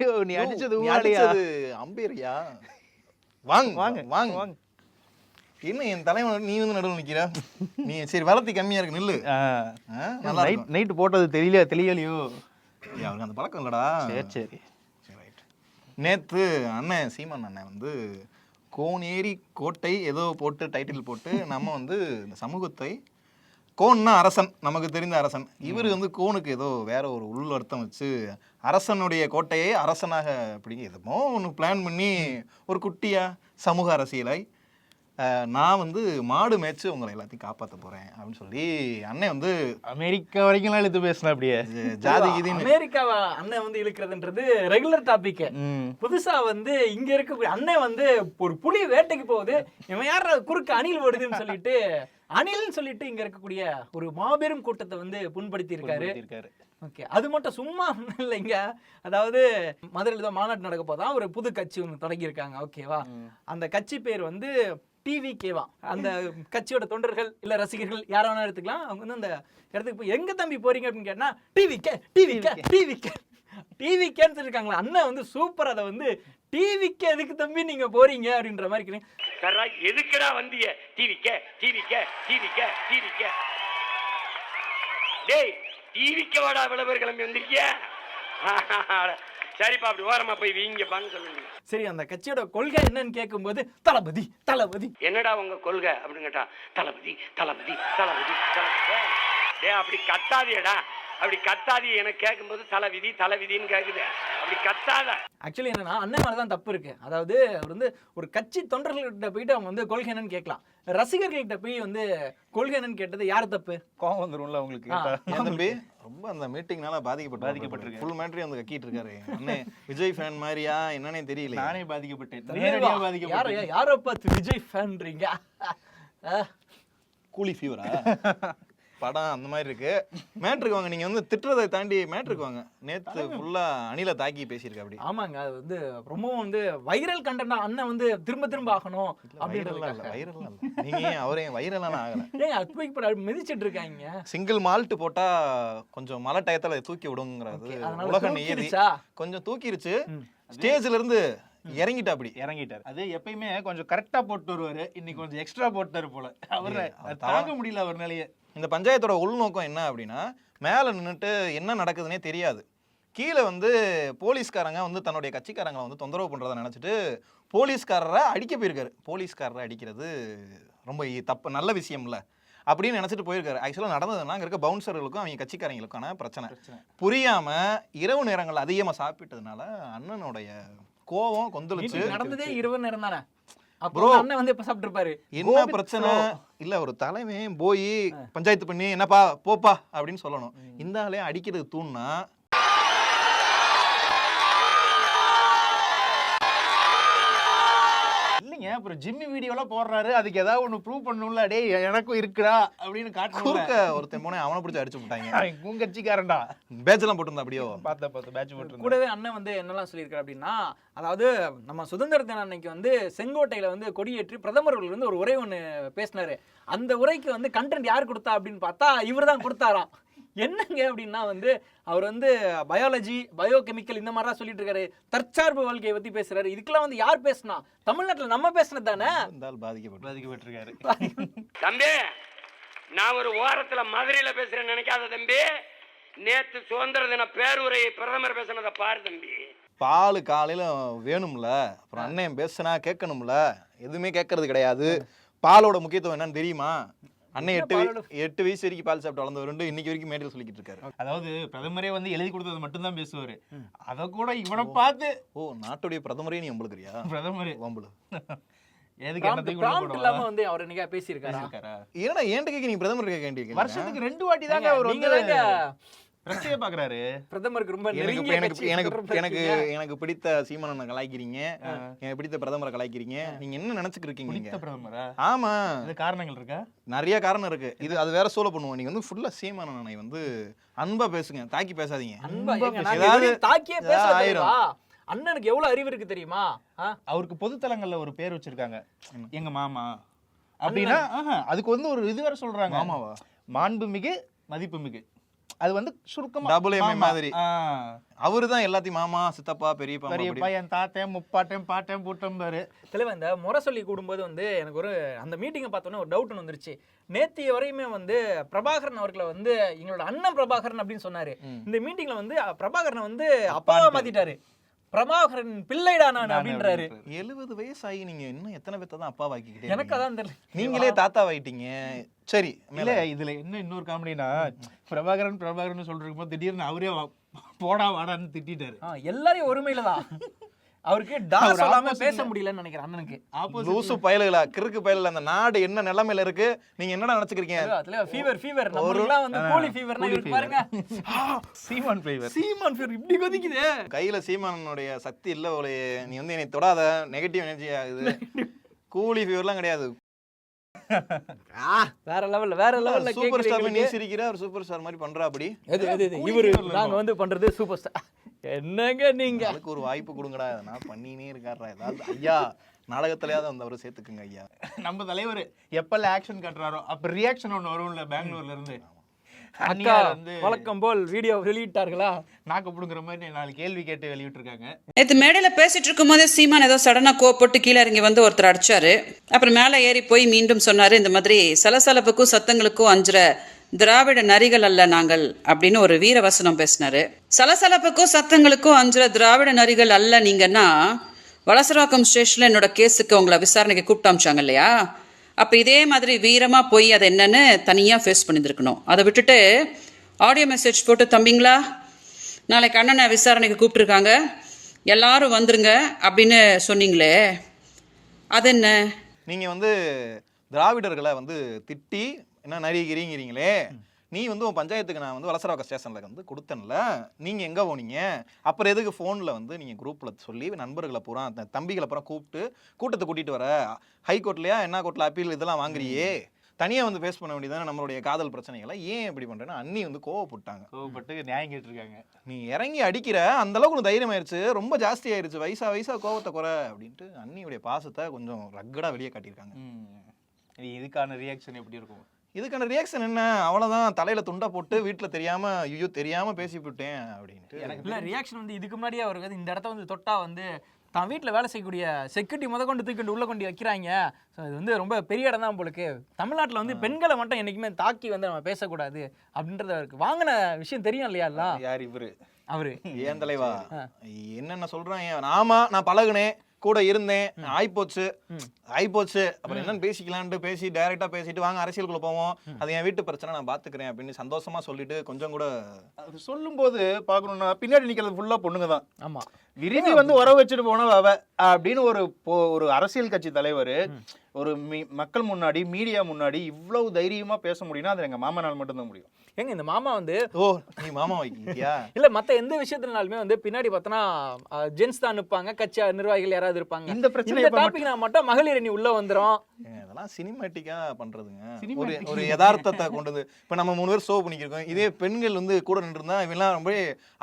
ஐயோ, நீ அடிச்சது அடிச்சது அம்பேரியா? வாங்க வாங்க. வாங்க வாங்க என்ன என் தலைவன் நீ வந்து நடுவில் நிக்கிற? நீ சரி வளர்த்தி கம்மியா இருக்கு நில்லு. நைட். நைட் போட்டது தெரியல தெரியலையோ. அவருக்கு அந்த பழக்கம் இல்லடா. சரி சரி. சரி ரைட் நேத்து அண்ணன் சீமான் அண்ணன் வந்து கோனேரி கோட்டை ஏதோ போட்டு டைட்டில் போட்டு நம்ம வந்து இந்த சமூகத்தை கோன்னா அரசன் நமக்கு தெரிந்த அரசன். இவர் வந்து கோனுக்கு ஏதோ வேற ஒரு உள் அர்த்தம் வச்சு அரசனுடைய கோட்டையை அரசனாக அப்படி எதுமோ ஒன்று பிளான் பண்ணி ஒரு குட்டியா சமூக அரசியலாய் நான் வந்து மாடு மேய்ச்சு உங்களை எல்லாத்தையும் காப்பாற்ற போறேன் அப்படின்னு சொல்லி அண்ணன் வந்து அமெரிக்கா வரைக்கும்லாம் இழுத்து பேசின அப்படியே. ஜாதி கீதின்னு. அமெரிக்காவை அண்ணன் வந்து இழுக்கிறதுன்றது ரெகுலர் டாபிக் புதுசா வந்து இங்க இருக்கக்கூடிய அண்ணன் வந்து ஒரு புலி வேட்டைக்கு போகுது. இவன் யார் குறுக்கு அணில் ஓடுதுன்னு சொல்லிட்டு அணில்னு சொல்லிட்டு இங்க இருக்கக்கூடிய ஒரு மாபெரும் கூட்டத்தை வந்து புண்படுத்தி இருக்காரு இருக்காரு ஓகே அது மட்டும் சும்மா இல்லைங்க. அதாவது மதுரையில் தான் மாநாடு நடக்க போதான் ஒரு புது கட்சி ஒன்று தொடங்கியிருக்காங்க. ஓகேவா? அந்த கட்சி பேர் வந்து டிவி கேவா அந்த கட்சியோட தொண்டர்கள் இல்ல ரசிகர்கள் யார வேணா எடுத்துக்கலாம். அவங்க வந்து அந்த இடத்துக்கு போய் எங்க தம்பி போறீங்க அப்படின்னு கேட்டா TV K TV K TV K TV கேன்னு சொல்லியிருக்காங்களா அண்ணன் வந்து சூப்பர். அதை வந்து டிவிக்கு எதுக்கு தம்பி நீங்க போறீங்க அப்படின்ற மாதிரி கேக்குறீங்க. சரா எதுக்குடா வந்திய? டிவிக்க டிவிக்க டிவிக்க டிவிக்க. டேய் டிவிக்க வாடா விளம்பர கிளம்பி வந்திருக்கிய. சரிப்பா அப்படி ஓரமா போய் வீங்கப்பான்னு சொல்லுங்க சரி அந்த கட்சியோட கொள்கை என்னன்னு கேட்கும்போது தளபதி தளபதி. என்னடா உங்க கொள்கை அப்படின்னு கேட்டா தளபதி தளபதி தளபதி தளபதி. டேய் அப்படி கத்தாதியடா அப்படி கத்தாதி எனக்கு கேட்கும்போது தலைவிதி தலைவிதின்னு கேக்குது. அப்படி கத்தாத. ஆக்சுவலி என்னன்னா அண்ணன் மேல தான் தப்பு இருக்கு. அதாவது அவர் வந்து ஒரு கட்சி தொண்டர்கள்கிட்ட போயிட்டு அவங்க வந்து கொள்கை என்னன்னு கேட்கலாம். ரசிகர்கள்கிட்ட போய் வந்து கொள்கை என்னன்னு கேட்டது யார் தப்பு? கோவம் வந்துரும்ல உங்களுக்கு ரொம்ப அந்த மீட்டிங்னால பாதிக்கப்பட்டு பாதிக்கப்பட்டிருக்காரு. ஃபுல் மேட்ரி வந்து கக்கிட்டு இருக்காரு அண்ணே விஜய் ஃபேன் மாதிரியா என்னன்னே தெரியல நானே பாதிக்கப்பட்டேன். நேரடியா யார பாதிக்கப்பட்டேன் யார பார்த்து விஜய் ஃபேன்றீங்க கூலி ஃபீவரா படம் அந்த மாதிரி இருக்கு. மேட்ருக்கு வாங்க. நீங்க வந்து திட்டுறதை தாண்டி மேட்ருக்கு வாங்க. நேத்து ஃபுல்லா அணில தாக்கி பேசியிருக்க அப்படி. ஆமாங்க. அது வந்து ரொம்பவும் வந்து வைரல் கண்டென்ட் அண்ணன் வந்து திரும்ப திரும்ப ஆகணும் வைரல்லாம் இல்ல இல்ல. நீங்க ஏன் அவரையும் வைரலாம் ஆகல? ஏங்க அத்வைக்கு போய் மிதிச்சிட்டு இருக்காங்க. சிங்கிள் மால்ட் போட்டா கொஞ்சம் மழை டயத்துல தூக்கி விடுங்கிறது உலக நியதி. தூக்கிடுச்சா? கொஞ்சம் தூக்கிருச்சு. ஸ்டேஜ்ல இருந்து இறங்கிட்டா அப்படி. இறங்கிட்டார். அது எப்பயுமே கொஞ்சம் கரெக்டா போட்டு வருவாரு. இன்னைக்கு கொஞ்சம் எக்ஸ்ட்ரா போட்டாரு போல. அவர் தாங்க முடியல அவர் நிலைய இந்த பஞ்சாயத்தோட உள்நோக்கம் என்ன அப்படின்னா மேலே நின்றுட்டு என்ன நடக்குதுன்னே தெரியாது. கீழே வந்து போலீஸ்காரங்க வந்து தன்னுடைய கட்சிக்காரங்களை வந்து தொந்தரவு பண்ணுறதை நினச்சிட்டு போலீஸ்காரரை அடிக்க போயிருக்காரு. போலீஸ்காரரை அடிக்கிறது ரொம்ப தப்பு நல்ல விஷயம் இல்லை அப்படின்னு நினச்சிட்டு போயிருக்காரு. ஆக்சுவலாக நடந்ததுன்னா அங்கே இருக்க பவுன்சர்களுக்கும் அவங்க கட்சிக்காரங்களுக்கான பிரச்சனை. புரியாம இரவு நேரங்கள் அதிகமாக சாப்பிட்டதுனால அண்ணனுடைய கோவம் கொந்தளிச்சு நடந்ததே இருபது நேரம் தானே வந்து அண்ணன் வந்து எப்ப சாப்பிட்டுருப்பாரு? என்ன பிரச்சனை? இல்ல ஒரு தலைவன் போய் பஞ்சாயத்து பண்ணி என்னப்பா போப்பா அப்படின்னு சொல்லணும். இந்த ஆளே அடிக்கிறது தூண்னா அப்புறம் ஜிம்மி வீடியோலாம் போடுறாரு. அதுக்கு ஏதாவது ஒண்ணு ப்ரூவ் பண்ணணும்ல. டேய் எனக்கும் இருக்குடா அப்படின்னு காட்டணும்ல. குறுக்க ஒருத்தன் போனே அவனை பிடிச்சி அடிச்சு விட்டாங்க. உன் கட்சிக்காரன்டா. பேட்ச் எல்லாம் போட்டிருந்தா அப்படியோ? பார்த்த பார்த்த பேட்ச் போட்டு கூடவே அண்ணன் வந்து என்னெல்லாம் சொல்லியிருக்காரு அப்படின்னா அதாவது நம்ம சுதந்திர தின அன்னைக்கு வந்து செங்கோட்டையில வந்து கொடியேற்றி பிரதமர் அவர்கள் வந்து ஒரு உரை ஒன்று பேசினாரு. அந்த உரைக்கு வந்து கண்டென்ட் யார் கொடுத்தா அப்படின்னு பார்த்தா இவர் தான் கொடுத்தாராம். என்னங்க அப்படின்னா வந்து அவர் வந்து பயாலஜி பயோகெமிக்கல் இந்த மாதிரிலாம் சொல்லிட்டு இருக்காரு. தற்சார்பு வாழ்க்கையை பத்தி பேசுறாரு. இதுக்கெல்லாம் வந்து யார் பேசுனா? தமிழ்நாட்டுல நம்ம பேசுனது தானே? ஆள் பாதிக்கப்பட்டு பாதிக்கப்பட்டிருக்காரு. தம்பி நான் ஒரு ஓரத்துல மதுரையில பேசுறேன்னு நினைக்காத தம்பி. நேத்து சுதந்திர தின பேருரையை பிரதமர் பேசினதை பாரு தம்பி. பால் காலையில வேணும்ல. அப்புறம் அண்ணன் பேசுனா கேட்கணும்ல. எதுவுமே கேட்கறது கிடையாது. பாலோட முக்கியத்துவம் என்னன்னு தெரியுமா? அண்ணன் எட்டு எட்டு வயசு வரைக்கும் பால் சாப்பிட்டு வளர்ந்தவர் இன்னைக்கு வரைக்கும் மேடையில் சொல்லிக்கிட்டு இருக்காரு. அதாவது பிரதமரே வந்து எழுதி கொடுத்தது மட்டும் தான் பேசுவாரு அத கூட இவனை பார்த்து ஓ நாட்டுடைய பிரதமரே நீ உங்களுக்குறியா பிரதமர். போடுவா? வந்து அவர் என்னைக்கா பேசியிருக்காரா? ஏன்னா ஏன்ட்ட நீங்க பிரதமர் கேட்க வேண்டிய வருஷத்துக்கு ரெண்டு வாட்டி தாங்க பிரச்சனையை பாக்குறாரு. பிரதமருக்கு ரொம்ப எனக்கு நெருங்கிய எனக்கு எனக்கு எனக்கு பிடித்த சீமானனை கலாய்க்கிறீங்க. எனக்கு பிடித்த பிரதமரை கலாய்க்கிறீங்க. நீங்க என்ன இருக்கீங்க பிடித்த நீங்க பிரதமரா? ஆமா. அது காரணங்கள் இருக்கா? நிறைய காரணம் இருக்கு. இது அது வேற சோல பண்ணுவோம். நீங்க வந்து ஃபுல்லா சீமானனை வந்து அன்பா பேசுங்க. தாக்கி பேசாதீங்க. அன்பா தாக்கியே. தெரியுமா? அண்ணனுக்கு எவ்வளவு அறிவு இருக்கு தெரியுமா? அவருக்கு பொதுத்தலங்கள்ல ஒரு பேர் வச்சிருக்காங்க. எங்க மாமா. அப்படின்னா அதுக்கு வந்து ஒரு இது வேற சொல்றாங்க. ஆமாவா மாண்புமிகு மதிப்புமிகு. அது வந்து சுருக்கமா Double MA மாமா. மாதிரி. அவரு தான் எல்லாத்தையும் மாமா சித்தப்பா பெரியப்பா பெரியப்பா என் தாத்தன் முப்பாட்டன் பாட்டன் பூட்டம் பாரு. தலைவன் இந்த முறை சொல்லி கூடும்போது வந்து எனக்கு ஒரு அந்த மீட்டிங்கை பார்த்தோன்னே ஒரு டவுட் வந்துருச்சு. நேத்திய வரையுமே வந்து பிரபாகரன் அவர்களை வந்து எங்களோட அண்ணன் பிரபாகரன் அப்படின்னு சொன்னாரு. இந்த மீட்டிங்ல வந்து பிரபாகரனை வந்து அப்பாவா மாத்திட்டாரு. பிரபாகரன் பிள்ளைடா நான் அப்படின்றாரு. எழுபது வயசாகி நீங்க இன்னும் எத்தனை பேர்த்த தான் அப்பா வாக்கிக்கிட்டே எனக்கு அதான் தெரியல. நீங்களே தாத்தா ஆயிட்டீங்க சரி இல்ல இதுல என்ன இன்னொரு காமெடினா பிரபாகரன் பிரபாகரன் சொல்றதுக்கு போது திடீர்னு அவரே வா- போடா வாடான்னு திட்டிட்டாரு. ஆ, எல்லாரையும் ஒருமையில தான். அவருக்கு டா சொல்லாம பேச முடியலன்னு நினைக்கிறேன் அண்ணனுக்கு. ஆப்போசிட் லூசு பயலுகளா கிறுக்கு பயலுல அந்த நாடு என்ன நிலைமையில இருக்கு? நீங்க என்னடா நினைச்சுக்கிறீங்க ஃபீவர் ஃபீவர் நம்மளுக்குலாம் வந்து கோழி ஃபீவர்னா கோழி இவருக்கு பாருங்க. சீமான் பிளேவர் சீமான் ஃபீவர் இப்படி கொதிக்குது. கையில சீமானனுடைய சக்தி இல்ல ஒரு நீ வந்து என்னை தொடாத. நெகட்டிவ் எனர்ஜி ஆகுது. கூலி ஃபீவர்லாம் கிடையாது. வேற லெவல்ல வேற லெவல்ல சூப்பர் ஸ்டார் நீ சிரிக்கிற ஒரு சூப்பர் ஸ்டார் மாதிரி பண்றா அப்படி. எது எது இவரு நாங்க வந்து பண்றது சூப்பர் ஸ்டார் என்னங்க நீங்க? அதுக்கு ஒரு வாய்ப்பு கொடுங்கடா. நான் பண்ணினே இருக்காரா ஏதாவது ஐயா நாடகத்திலயாவது அந்த அவரை சேர்த்துக்குங்க ஐயா. நம்ம தலைவர் எப்பல்ல ஆக்ஷன் காட்டுறாரோ அப்ப ரியாக்ஷன் ஒண்ணு வரும்ல பெங்களூர்ல இருந்து. அக்கா வழக்கம் போல் வீடியோ வெளியிட்டார்களா? நாக்கு புடுங்குற மாதிரி நாலு கேள்வி கேட்டு வெளியிட்டிருக்காங்க. நேற்று மேடையில் பேசிட்டு இருக்கும்போதே சீமான் ஏதோ சடனாக கோவப்பட்டு கீழே இறங்கி வந்து ஒருத்தர் அடிச்சாரு. அப்புறம் மேலே ஏறி போய் மீண்டும் சொன்னார் இந்த மாதிரி சலசலப்புக்கும் சத்தங்களுக்கும் அஞ்சுற திராவிட நரிகள் அல்ல நாங்கள் அப்படின்னு ஒரு வீரவசனம் பேசினாரு. சலசலப்புக்கும் சத்தங்களுக்கும் அஞ்சுற திராவிட நரிகள் அல்ல நீங்கன்னா வலசராக்கம் ஸ்டேஷனில் என்னோட கேஸுக்கு உங்களை விசாரணைக்கு கூப்பிட்டு அமிச்சாங்க இல்லையா? அப்போ இதே மாதிரி வீரமாக போய் அதை என்னன்னு தனியாக ஃபேஸ் பண்ணியிருக்கணும் அதை விட்டுட்டு ஆடியோ மெசேஜ் போட்டு தம்பிங்களா நாளைக்கு அண்ணனை விசாரணைக்கு கூப்பிட்டுருக்காங்க. எல்லாரும் வந்துருங்க அப்படின்னு சொன்னீங்களே. அது என்ன நீங்கள் வந்து திராவிடர்களை வந்து திட்டி என்ன நரிகிறீங்கிறீங்களே நீ வந்து உன் பஞ்சாயத்துக்கு நான் வந்து வலசரவாக்க ஸ்டேஷனில் வந்து கொடுத்தேன்ல. நீங்கள் எங்கே போனீங்க? அப்புறம் எதுக்கு ஃபோனில் வந்து நீங்கள் குரூப்பில் சொல்லி நண்பர்களை பூரா தம்பிகளை பூரா கூப்பிட்டு கூட்டத்தை கூட்டிகிட்டு வர? ஹைகோர்ட்லையா என்ன கோர்ட்டில் அப்பீல் இதெல்லாம் வாங்குறியே? தனியாக வந்து ஃபேஸ் பண்ண வேண்டியதானே நம்மளுடைய காதல் பிரச்சனைகளை? ஏன் இப்படி பண்ணுறேன்னா அண்ணி வந்து கோவப்பட்டாங்க. கோவப்பட்டு நியாயம் கேட்டிருக்காங்க. நீ இறங்கி அடிக்கிற? அந்த அளவுக்கு உனக்கு தைரியம் ஆயிருச்சு? ரொம்ப ஜாஸ்தி ஆயிருச்சு. வயசா வயசா கோவத்தை குறை அப்படின்ட்டு அண்ணியுடைய பாசத்தை கொஞ்சம் ரக்கடா வெளியே காட்டியிருக்காங்க. இதுக்கான ரியாக்ஷன் எப்படி இருக்கும்? இதுக்கான ரியாக்ஷன் என்ன? அவ்வளவுதான். தலையில துண்டை போட்டு வீட்டுல தெரியாம ஐயோ தெரியாம பேசி விட்டேன் அப்படின்ட்டு இல்ல ரியாக்ஷன் வந்து இதுக்கு முன்னாடியே அவருக்கு இந்த இடத்த வந்து தொட்டா வந்து தான் வீட்டில் வேலை செய்யக்கூடிய செக்யூரிட்டி முத கொண்டு தூக்கி கொண்டு உள்ள கொண்டு வைக்கிறாங்க. ஸோ இது வந்து ரொம்ப பெரிய இடம் தான் போலுக்கு தமிழ்நாட்டில் வந்து பெண்களை மட்டும் என்னைக்குமே தாக்கி வந்து நம்ம பேசக்கூடாது அப்படின்றது அவருக்கு வாங்கின விஷயம் தெரியும் இல்லையா எல்லாம்? யார் இவரு? அவரு. ஏன் தலைவா? என்னென்ன சொல்றான் ஏன் ஆமா நான் பழகுனேன். கூட இருந்தேன். ஆயிப்போச்சு. ஆயிப்போச்சு. அப்புறம் என்னன்னு பேசிக்கலான்ட்டு பேசி டைரக்டா பேசிட்டு வாங்க அரசியலுக்குள்ள போவோம். அது என் வீட்டு பிரச்சனை நான் பாத்துக்கிறேன் அப்படின்னு சந்தோஷமா சொல்லிட்டு கொஞ்சம் கூட அது சொல்லும்போது பார்க்கணும்னா பின்னாடி நிக்கிறது ஃபுல்லா பொண்ணுங்க தான். ஆமா. விரும்பி வந்து உறவு வச்சுட்டு போனவ அவ அப்படின்னு ஒரு ஒரு அரசியல் கட்சி தலைவர் ஒரு மீ- மக்கள் முன்னாடி மீடியா முன்னாடி இவ்வளவு தைரியமா பேச முடியும்னா அது எங்க மாமனால் மட்டும்தான் முடியும். ஏங்க இந்த மாமா வந்து ஓ நீ மாமா வைக்கியா இல்ல மத்த எந்த விஷயத்தினாலுமே வந்து பின்னாடி பார்த்தோன்னா ஜென்ஸ் தான் நிற்பாங்க கட்சி நிர்வாகிகள் யாராவது இருப்பாங்க. இந்த பிரச்சனை இந்த டாபிக் நான் மட்டும் மகளிர் அணி உள்ள வந்துரும். அதெல்லாம் சினிமேட்டிக்கா பண்றதுங்க. ஒரு. ஒரு யதார்த்தத்தை கொண்டு வந்து இப்ப நம்ம மூணு பேர் ஷோ பண்ணிக்கிருக்கோம். இதே பெண்கள் வந்து கூட நின்றுருந்தா இவெல்லாம் ரொம்ப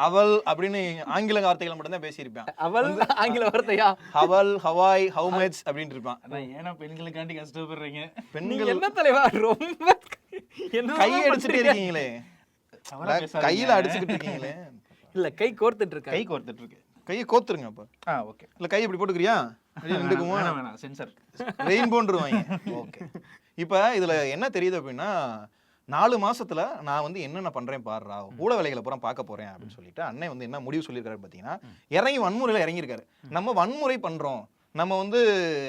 அவள் அப்படின்னு ஆங்கில வார்த்தைகளை மட்டும் தான் பேசியிருப்பேன். அவள் ஆங்கில வார்த்தையா? அவள் ஹவாய் ஹவு மச் அப்படின்ட்டு இருப்பான். அதான் ஏன்னா பெண்களுக்காண்டி கஷ்டப்படுறீங்க. பெண்கள் என்ன தலைவா? ரொம்ப கை அடிச்சுட்டே இருக்கீங்களே. கையில அடிச்சுக்கிட்டு இருக்கீங்களே. இல்ல கை கோர்த்துட்டு இருக்க கை கோர்த்துட்டு இருக்கு கையை கோத்துருங்க அப்ப. ஆ ஓகே. இல்ல கை இப்படி போட்டுக்கிறியா? நின்றுக்குமா? வேணாம் சென்சர் ரெயின்போன்றுவாங்க ஓகே. இப்போ இதுல என்ன தெரியுது அப்படின்னா நாலு மாசத்துல நான் வந்து என்னென்ன பண்றேன் பாருடா ஊழ வேலைகளை பூரா பார்க்க போறேன் அப்படின்னு சொல்லிட்டு அண்ணன் வந்து என்ன முடிவு சொல்லியிருக்காரு பார்த்தீங்கன்னா இறங்கி வன்முறையில இறங்கியிருக்காரு. நம்ம வன்முறை பண்றோம். நம்ம வந்து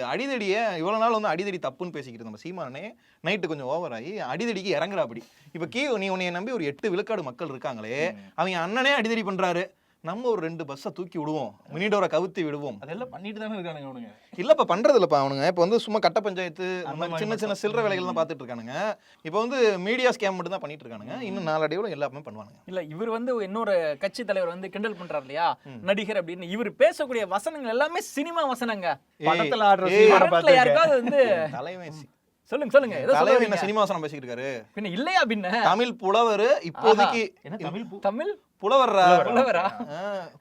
அடிதடியை இவ்வளவு நாள் வந்து அடிதடி தப்புன்னு பேசிக்கிட்டு நம்ம சீமானே நைட்டு கொஞ்சம் ஓவர் ஆகி அடிதடிக்கு இறங்குறா அப்படி இப்போ கீ நீ உன்னைய நம்பி ஒரு எட்டு விழுக்காடு மக்கள் இருக்காங்களே அவங்க அண்ணனே அடிதடி பண்றாரு. நம்ம ஒரு ரெண்டு பஸ்ஸை தூக்கி விடுவோம். மினிடோரை கவுத்தி விடுவோம். அதெல்லாம் பண்ணிட்டு தானே இருக்கானுங்க அவனுங்க. இல்லப்பா பண்றது இல்லப்பா அவனுங்க. இப்போ வந்து சும்மா கட்ட பஞ்சாயத்து சின்ன சின்ன. சில்லற வேலைகள் தான் பார்த்துட்டு இருக்கானுங்க இப்போ வந்து மீடியா ஸ்கேம் மட்டும் தான் பண்ணிட்டு இருக்கானுங்க இன்னும் நாளடைவுல எல்லாமே பண்ணுவானுங்க. இல்ல இவர் வந்து இன்னொரு கட்சி தலைவர் வந்து கிண்டல் பண்றாரு இல்லையா? நடிகர் அப்படின்னு. இவர் பேசக்கூடிய வசனங்கள் எல்லாமே சினிமா வசனங்க. படத்துல ஆடுற. யாருக்காவது வந்து சி- சொல்லுங்க சொல்லுங்க. ஏதோ தலைவன் என்ன சொல்லுங்க சினிமாசனம் பேசிக்கிட்டு இருக்காரு? பின்ன இல்லையா பின்ன? தமிழ் புலவர் இப்போதைக்கு தமிழ் தமிழ்? புலவர்ரா? புலவரா?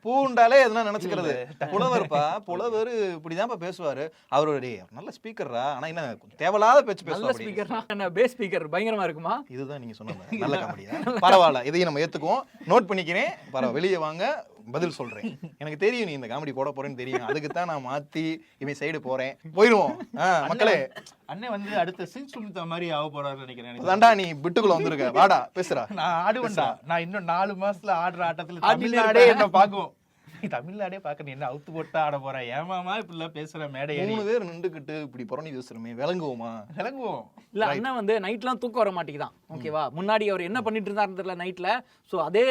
பூண்டாலே எதுனா நினைச்சுக்கிறது. புலவர்ப்பா? புலவர் இப்படிதான்ப்பா பேசுவாரு. அவருடைய நல்ல ஸ்பீக்கர்ரா? ஆனா என்ன தேவையில்லாத பேச்சு பேசுவாரு ஸ்பீக்கர் என்ன பேஸ் ஸ்பீக்கர் பயங்கரமா இருக்குமா? இதுதான் நீங்க சொன்னது நல்ல காமெடி. தான் பரவாயில்ல. இதையும் நம்ம ஏத்துக்குவோம். நோட் பண்ணிக்கிறேன். பரவாயில்ல வெளியே வாங்க. பதில் சொல்றேன். எனக்கு தெரியும் நீ இந்த காமெடி போட போறேன்னு தெரியும். அதுக்கு தான் நான் மாத்தி இவன் சைடு போறேன். போயிருவோம். ஆ, மக்களே. அண்ணன் வந்து அடுத்த சிங் சுமிதா மாதிரி ஆக போறாருன்னு நினைக்கிறேன். தாண்டா நீ பிட்டுக்குள்ள வந்திருக்க. வாடா பேசுறா நான் ஆடுவேன்டா. நான் இன்னும் நாலு மாசத்துல ஆடுற ஆட்டத்துல தமிழ்நாடே. என்ன பாக்கும் தமிழ்நாடே பாக்க நீ என்ன அவுத்து போட்டு ஆட போற? ஏமாமா இப்படி எல்லாம் பேசுற மேடை மூணு பேர் நின்றுக்கிட்டு இப்படி புறணி பேசுறமே விளங்குவோமா? விளங்குவோம். இல்ல அண்ணன் வந்து நைட்லாம் தூக்கம் வர மாட்டேங்குதான். ஓகேவா முன்னாடி அவர் என்ன பண்ணிட்டு இருந்தாருன்னு தெரியல நைட்ல சோ அதே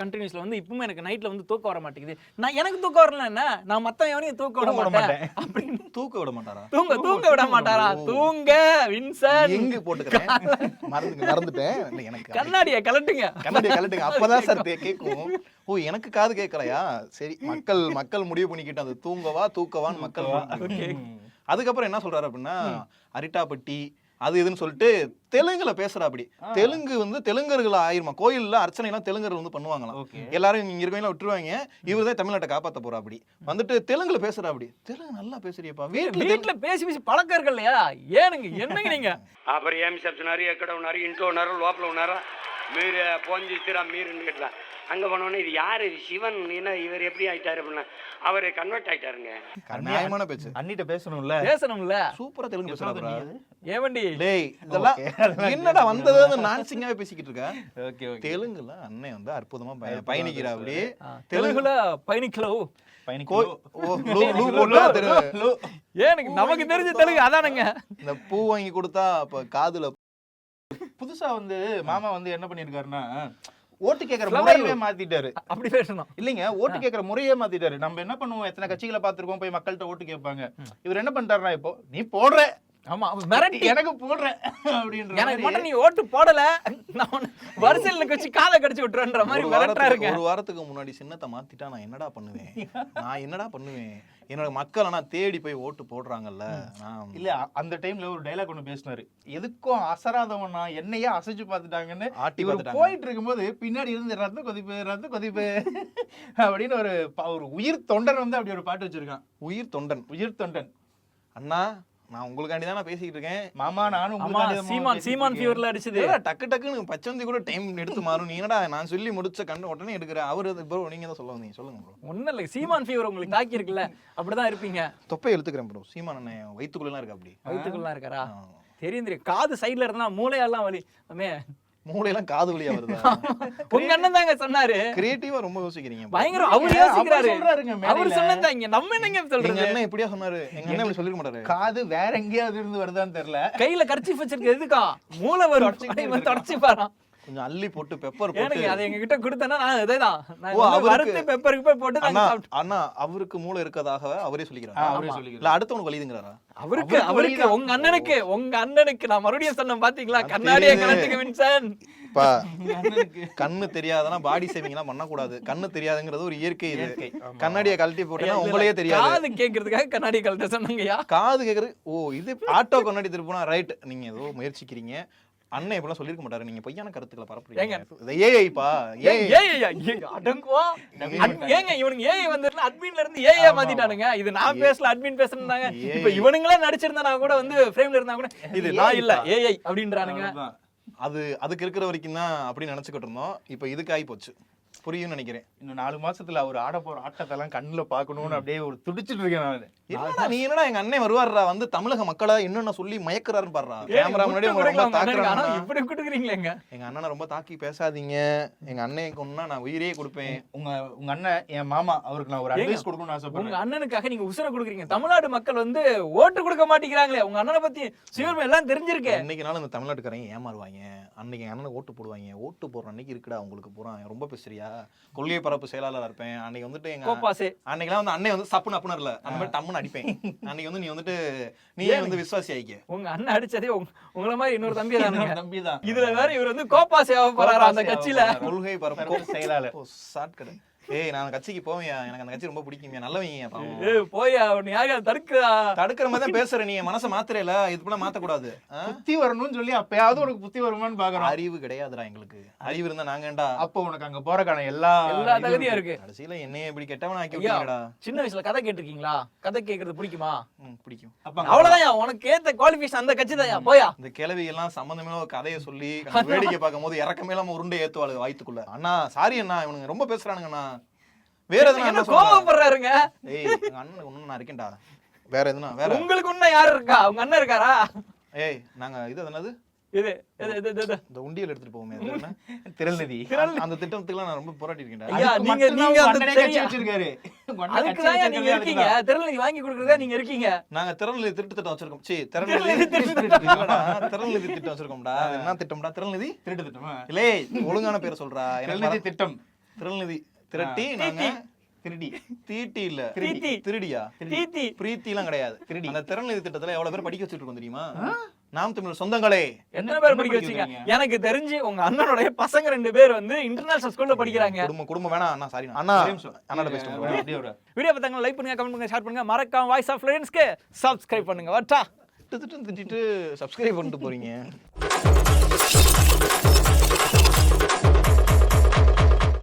கண்டினியூஸ்ல வந்து இப்பவும் எனக்கு நைட்ல வந்து தூக்கம் வர மாட்டேங்குது. நான் எனக்கு தூக்கம் வரல என்ன? நான் மத்த எவனையும் தூக்க விட மாட்டேன். அப்படின்னு. தூக்க விட மாட்டாரா? தூங்க தூங்க விட மாட்டாரா? தூங்க வின்சன் எங்க போட்டுக்கிறேன்? மறந்து மறந்துட்டேன். எனக்கு கண்ணாடிய கலட்டுங்க கண்ணாடி கலட்டுங்க அப்பதான் சார் கேட்கும். ஓ எனக்கு காது கேட்கலையா? சரி மக்கள் மக்கள் முடிவு பண்ணிக்கிட்டு அது தூங்கவா தூக்கவான்னு மக்கள் அதுக்கப்புறம் என்ன சொல்றாரு அப்படின்னா அரிட்டாப்பட்டி அது இதுன்னு சொல்லிட்டு தெலுங்குல பேசுறா அப்படி. தெலுங்கு வந்து தெலுங்கர்கள் ஆயிருமா? கோயில்ல அர்ச்சனை எல்லாம் தெலுங்கர்கள் வந்து பண்ணுவாங்களாம். எல்லாரும் இங்க இருக்கவங்க விட்டுருவாங்க. இவர் தான் தமிழ்நாட்டை காப்பாத்த போறா அப்படி. வந்துட்டு தெலுங்குல பேசுறா அப்படி. தெலுங்கு நல்லா பேசுறியப்பா. வீட்டுல பேசி பேசி பழக்கம் இருக்கு இல்லையா ஏனுங்க என்னங்க நீங்க? அப்புறம் ஏமி சப்சனாரு எக்கட உணாரு இன்ட்ல உணாரு லோப்பல உணாரு மீறு போஞ்சிச்சிரா மீறுன்னு கேட்டா அங்கே போனோடனே இது யார்? இது சிவன். என்ன இவர் எப்படி ஆயிட்டாரு? அப்படின்னா அவர் கன்வெர்ட் ஆயிட்டாருங்க. நியாயமான பேச்சு. அண்ணிட்ட பேசணும்ல? பேசணும்ல. சூப்பரா தெலுங்கு பேசுறா ஏவண்டி டேய் இதெல்லாம் என்னடா வந்தது நான்சிங்காவே பேசிக்கிட்டு இருக்க? Okay okay. தெலுங்குல அண்ணன் வந்து அற்புதமா பய- பயணிக்கிறா அப்படி தெலுங்குல பயணிக்கலாம் கோ- ஓ, லூ- லூ போட்டா தெரு- ஏனுங்க நமக்கு தெரிஞ்ச தெலுங்கு அதானுங்க? இந்த பூ வாங்கி கொடுத்தா அப்ப காதுல புதுசா வந்து மாமா வந்து என்ன பண்ணிருக்காருன்னா ஓட்டு Flower முறையவே மாத்திட்டாரு. அப்படி பேசணும் இல்லைங்க ஓட்டு கேக்குற முறையே மாத்திட்டாரு. நம்ம என்ன பண்ணுவோம்? எத்தனை கட்சிகளை பார்த்திருக்கோம் போய் மக்கள்கிட்ட ஓட்டு கேட்பாங்க. இவர் என்ன பண்ணிட்டாருன்னா இப்போ நீ போடுற ஆமா மிரட்டி. எனக்கு போடுற அப்படின்ற எனக்கு மட்டும் நீ ஓட்டு போடல. நான் வரிசையில் வச்சு காதை கடிச்சு விட்டுறன்ற மாதிரி மிரட்டுறாருங்க. ஒரு வாரத்துக்கு முன்னாடி சின்னத்தை மாத்திட்டா நான் என்னடா பண்ணுவேன்? நான் என்னடா பண்ணுவேன்? என்னோட மக்கள் ஆனா தேடி போய் ஓட்டு போடுறாங்கல்ல. இல்ல அந்த டைம்ல ஒரு டைலாக் ஒண்ணு பேசினாரு. எதுக்கும் அசராதவனா என்னையே அசைச்சு பார்த்துட்டாங்கன்னு. ஆட்டி. போயிட்டு இருக்கும்போது பின்னாடி இருந்து ரத்த கொதிப்பு ரத்த கொதிப்பு அப்படின்னு ஒரு ஒரு உயிர் தொண்டன் வந்து அப்படி ஒரு பாட்டு வச்சிருக்கான். உயிர் தொண்டன். உயிர் தொண்டன். அண்ணா நான் உங்களுக்காண்டி தான் நான் பேசிக்கிட்டு இருக்கேன். மாமா நானும் உங்களுக்காண்டி சீமான் பேசிட்டு சீமான். ஃபீவர்ல அடிச்சது. டக்கு டக்குன்னு பச்சந்தி கூட டைம் எடுத்து மாறும். நீ என்னடா நான் சொல்லி முடிச்ச கண்டு உடனே எடுக்கிற. அவரு ப்ரோ நீங்க தான் சொல்ல வந்தீங்க. சொல்லுங்க ப்ரோ ஒண்ணும் இல்ல சீமான் ஃபீவர் உங்களுக்கு தாக்கி இருக்குல்ல. அப்படிதான் இருப்பீங்க. தொப்பை எடுத்துக்கிறேன் ப்ரோ சீமான் அண்ணன் வயிற்றுக்குள்ளலாம் இருக்கா அப்படி? வயிற்றுக்குள்ள இருக்காரா. தெரியும் தெரியும் காது சைடுல இருந்தா மூளையெல்லாம் வலி. அம்மே மூளையெல்லாம் காது வழியா வருதா? உங்க அண்ணன் தாங்க சொன்னாரு. கிரியேட்டிவா ரொம்ப யோசிக்கிறீங்க. பயங்கரம். அவர் யோசிக்கிறாரு. அவர் சொல்றாருங்க மேடையில. அவர் சொன்னதா இங்க. நம்ம என்னங்க எங்க சொல்றது? அண்ணன் இப்படியா சொன்னாரு? எங்க அண்ணன் இப்படி சொல்லிருக்க மாட்டாரு. காது வேற எங்கேயாவது இருந்து வருதான்னு தெரியல. கையில கர்ச்சீஃப் வச்சிருக்க எதுக்கா? மூளை வரும். தொடச்சு பாறான் கொஞ்சம் அள்ளி போட்டு பெப்பர் போட்டு. அதை எங்க கிட்ட கொடுத்தனா நான் இதேதான் வறுத்து பெப்பருக்கு போய் போட்டு அண்ணா அவருக்கு மூளை இருக்கதாக அவரே ஆ, சொல்லிக்கிறாரு அவரே ஆமா. சொல்லிக்கிறார். இல்ல அடுத்தவனுக்கு வலிதுங்கிறாரா அவருக்கு அவருக்கு. உங்க அண்ணனுக்கு உங்க அண்ணனுக்கு நான் மறுபடியும் சொன்னேன் பாத்தீங்களா? கண்ணாடியை. கலத்துக்க வின்சன். பா. அண்ணனுக்கு. கண்ணு தெரியாதனா பாடி சேவிங் எல்லாம் பண்ணக்கூடாது. கண்ணு தெரியாதுங்கிறது ஒரு இயற்கை இது. கண்ணாடியை கழட்டி இல்ல, உங்களையே தெரியாது. காது கேக்குறதுக்காக கண்ணாடி கலட்ட சொன்னாங்கய்யா. காது கேக்குறது ஓ இது ஆட்டோ கண்ணாடி திருப்பினா ரைட் நீங்க ஏதோ முயற்சிக்கிறீங்க. அண்ணன் இப்பெல்லாம் சொல்லிருக்க மாட்டாரு. நீங்க பொய்யான கருத்துக்களை பரப்புறீங்க. ஏஐப்பா அடங்குவா. அட்- ஏங்க இவனுங்க ஏஐ வந்துட்டு அட்மின்ல இருந்து ஏஐ மாத்திட்டானுங்க. இது நான் பேசல அட்மின் பேசுறாங்க இப்ப. இவனுங்களே நடிச்சிருந்தா கூட வந்து ஃப்ரேம்ல இருந்தா கூட இது நான் இல்ல ஏஐ அப்படின்றானுங்க. அது அதுக்கு இருக்கிற வரைக்கும் தான் அப்படி நினைச்சுக்கிட்டு இருந்தோம். இப்போ இதுக்கு ஆகி போச்சு புரியும்னு நினைக்கிறேன். இன்னும் நாலு மாசத்துல அவர் ஆட போற ஆட்டத்தெல்லாம் கண்ணுல பாக்கணும்னு அப்படியே ஒரு துடிச்சிட்டு இருக்கேன் நான். என்னடா நீ என்னடா எங்க அண்ணன் வருவாருடா வந்து தமிழக மக்களை என்னென்ன சொல்லி மயக்குறாருன்னு பாடுறா. கேமரா முன்னாடி ரொம்ப உங்க அண்ணனுக்கு. தாக்குறாங்க இப்படி கொடுக்குறீங்களேங்க எங்க? அண்ணனை ரொம்ப தாக்கி பேசாதீங்க. எங்க அண்ணன் கொன்னா நான் உயிரே கொடுப்பேன். உங்க உங்க அண்ணன் என் மாமா அவருக்கு நான் ஒரு அட்வைஸ் கொடுக்கணும்னு உங்க ஆசைப்படுறேன் அண்ணனுக்காக நீங்க உசுர கொடுக்குறீங்க. தமிழ்நாடு மக்கள் வந்து ஓட்டு கொடுக்க மாட்டேங்கிறாங்களே. உங்க அண்ணனை பத்தி சுயர்மை எல்லாம் தெரிஞ்சிருக்கு. இன்னைக்கு நாள் இந்த தமிழ்நாட்டுக்காரங்க ஏமாறுவாங்க. அன்னைக்கு எங்க அண்ணனுக்கு ஓட்டு போடுவாங்க. ஓட்டு போடுற அன்னைக்கு இருக்குடா உங்களுக்கு பூரா ரொம்ப பேசுறியா? கொள்கை பரப்பு செயலாளர் இருப்பேன். அன்னைக்கு வந்துட்டு எங்க கோப்பாசே. அன்னைக்கெல்லாம் வந்து அண்ணன் வந்து சப்புன்னு அப்புனர்ல அந்த மாதிரி டம்முன்னு அடிப்பேன். அன்னைக்கு வந்து நீ வந்துட்டு நீ வந்து விசுவாசி ஆயிக்க. உங்க அண்ணன் அடிச்சதே உங்க- உங்கள மாதிரி இன்னொரு தம்பி தானுங்க தம்பி தான். இதுல வேற இவர் வந்து கோப்பா சேவை போறாரு அந்த கட்சியில? கொள்கை பரப்பு செயலாளர். ஓ ஷார்ட்கட் ஏய் நான் கட்சிக்கு போவேன் எனக்கு அந்த கட்சி ரொம்ப பிடிக்கும்யா நல்லவங்க ஏய் போயா உன்னை யாரு தடுக்குதா தடுக்கிற? மாதிரி தான் பேசுற நீ. மனசை மாத்துறேல. இது போல மாத்தக்கூடாது. ஆ? புத்தி வரணும்னு சொல்லி அப்பயாவது உனக்கு புத்தி வருமான்னு பாக்குறோம். அறிவு கிடையாதுடா எங்களுக்கு. அறிவு இருந்தா நாங்கண்டா அப்போ உனக்கு அங்க போறக்கான எல்லா எல்லா தகுதியும் இருக்கு. கடைசியில என்னைய இப்படி கெட்டவன ஆக்கி விட்டீங்கடா. சின்ன வயசுல கதை கேட்டிருக்கீங்களா? கதை கேக்குறது பிடிக்குமா? பிடிக்கும். அப்ப அவ்வளவுதான் உனக்கு ஏத்த குவாலிஃபிகேஷன் அந்த கட்சி தான் போயா. இந்த கிழவி எல்லாம் சம்பந்தமே ஒரு கதையை சொல்லி வேடிக்கை பார்க்கும் போது இறக்கமே இல்லாம உருண்டை ஏத்துவாளுங்க வயித்துக்குள்ள. அண்ணா சாரி அண்ணா இவனுங்க ரொம்ப பேசுறானுங்கண்ணா. வேற எதுனா கோவப்படுறாருங்க? ஏய் எங்க அண்ணனுக்கு ஒண்ணு நான் இருக்கேன்டா. வேற எதுனா வேற? உங்களுக்கு இன்னும் யாரு இருக்கா? உங்க அண்ணன் இருக்காரா? ஏய் நாங்க இது என்னது? இது இந்த உண்டியல் எடுத்துட்டு போவோமே? திருநதி அந்த- திட்டத்துக்குலாம் நான் ரொம்ப போராட்டி இருக்கேன்டா. ஐயா, அதுக்கு நீங்க- நீங்க அந்த வச்சிருக்காரு. தான் நீங்க இருக்கீங்க. திருநெல்வேலி வாங்கி கொடுக்கறதா நீங்க இருக்கீங்க? நாங்க திறநிதி திருட்டு திட்டம் வச்சிருக்கோம். சீ இல்லடா, திறநிதி திட்டம் வச்சிருக்கோம்டா. என்ன திட்டம்டா? திறநிதி திருட்டு திட்டமா? இல்லே ஒழுங்கான பேர் சொல்றா. வர- திட்டம். திறநிதி திரட்டி நாங்க திருடி. தீட்டி இல்ல தீட்டி. திருடியா? தீத்தி பிரீத்திலாம் கிடையாது. திருடி. அந்த திறநிதி திட்டத்துல எவ்வளவு பேர் படிக்க வச்சிட்டு இருக்கோம் தெரியுமா நாம் தமிழ் சொந்தங்களே. எத்தனை பேர் படிக்க வச்சீங்க எனக்கு தெரிஞ்சு உங்க அண்ணனுடைய பசங்க ரெண்டு பேர் வந்து இன்டர்நேஷனல் ஸ்கூல்ல படிக்கிறாங்க. குடும்பம் குடும்பம் அண்ணா சாரி அண்ணா. அண்ணாட வர. வீடியோ பார்த்தாங்க லைக் பண்ணுங்க கமெண்ட் பண்ணுங்க ஷேர் பண்ணுங்க. மறக்காம வாய்ஸ் ஆஃப் ஃப்ளூயன்ஸ்க்கு சப்ஸ்கிரைப் பண்ணுங்க. வட்டா திட்டு திட்டு சப்ஸ்கிரைப் பண்ணிட்டு போறீங்க.